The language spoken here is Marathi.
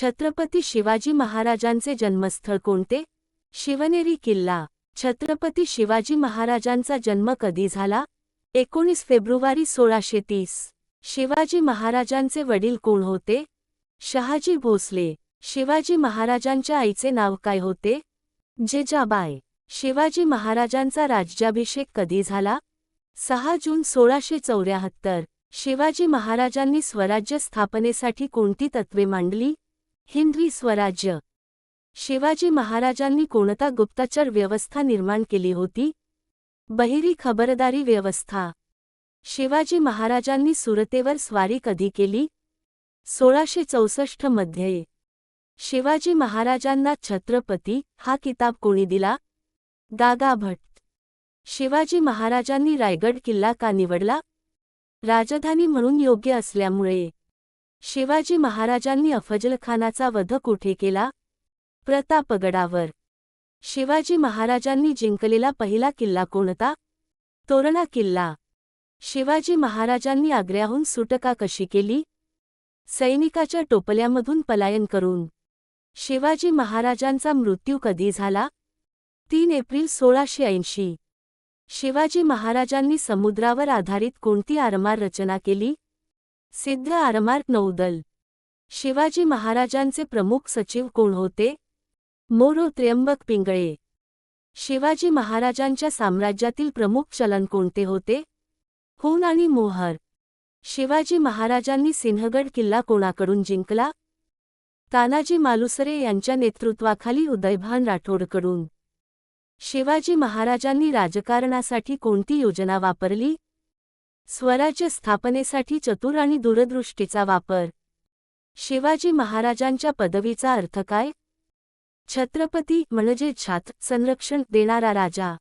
छत्रपती शिवाजी महाराजांचे जन्मस्थळ कोणते? शिवनेरी किल्ला. छत्रपती शिवाजी महाराजांचा जन्म कधी झाला? एकोणीस फेब्रुवारी सोळाशे तीस. शिवाजी महाराजांचे वडील कोण होते? शहाजी भोसले. शिवाजी महाराजांच्या आईचे नाव काय होते? जेजाबाय शिवाजी महाराजांचा राज्याभिषेक कधी झाला? सहा जून सोळाशे चौऱ्याहत्तर. शिवाजी महाराजांनी स्वराज्य स्थापनेसाठी कोणती तत्त्वे मांडली? हिंदवी स्वराज्य. शिवाजी महाराजांनी कोणता गुप्तचर व्यवस्था निर्माण केली होती? बहिरी खबरदारी व्यवस्था. शिवाजी महाराजांनी सुरतेवर स्वारी कधी केली? सोळाशे चौसष्टमध्ये. शिवाजी महाराजांना छत्रपती हा किताब कोणी दिला? गागा भट्ट. शिवाजी महाराजांनी रायगड किल्ला का निवडला? राजधानी म्हणून योग्य असल्यामुळे. शिवाजी महाराजांनी अफजलखानाचा वध कुठे केला? प्रतापगडावर. शिवाजी महाराजांनी जिंकलेला पहिला किल्ला कोणता? तोरणा किल्ला. शिवाजी महाराजांनी आग्र्याहून सुटका कशी केली? सैनिकाच्या टोपल्यामधून पलायन करून. शिवाजी महाराजांचा मृत्यू कधी झाला? तीन एप्रिल सोळाशे ऐंशी. शिवाजी महाराजांनी समुद्रावर आधारित कोणती आरमार रचना केली? सिद्ध आरमार नौदल. शिवाजी महाराजांचे प्रमुख सचिव कोण होते? मोरो त्र्यंबक पिंगळे. शिवाजी महाराजांच्या साम्राज्यातील प्रमुख चलन कोणते होते? खून आणि मोहर. शिवाजी महाराजांनी सिंहगड किल्ला कोणाकडून जिंकला? तानाजी मालुसरे यांच्या नेतृत्वाखाली उदयभान राठोडकडून. शिवाजी महाराजांनी राजकारणासाठी कोणती योजना वापरली? स्वराज्य स्थापनेसाठी चतुर आणि दूरदृष्टीचा वापर. शिवाजी महाराजांच्या पदवीचा अर्थ काय? छत्रपती म्हणजे छात्र संरक्षण देणारा राजा.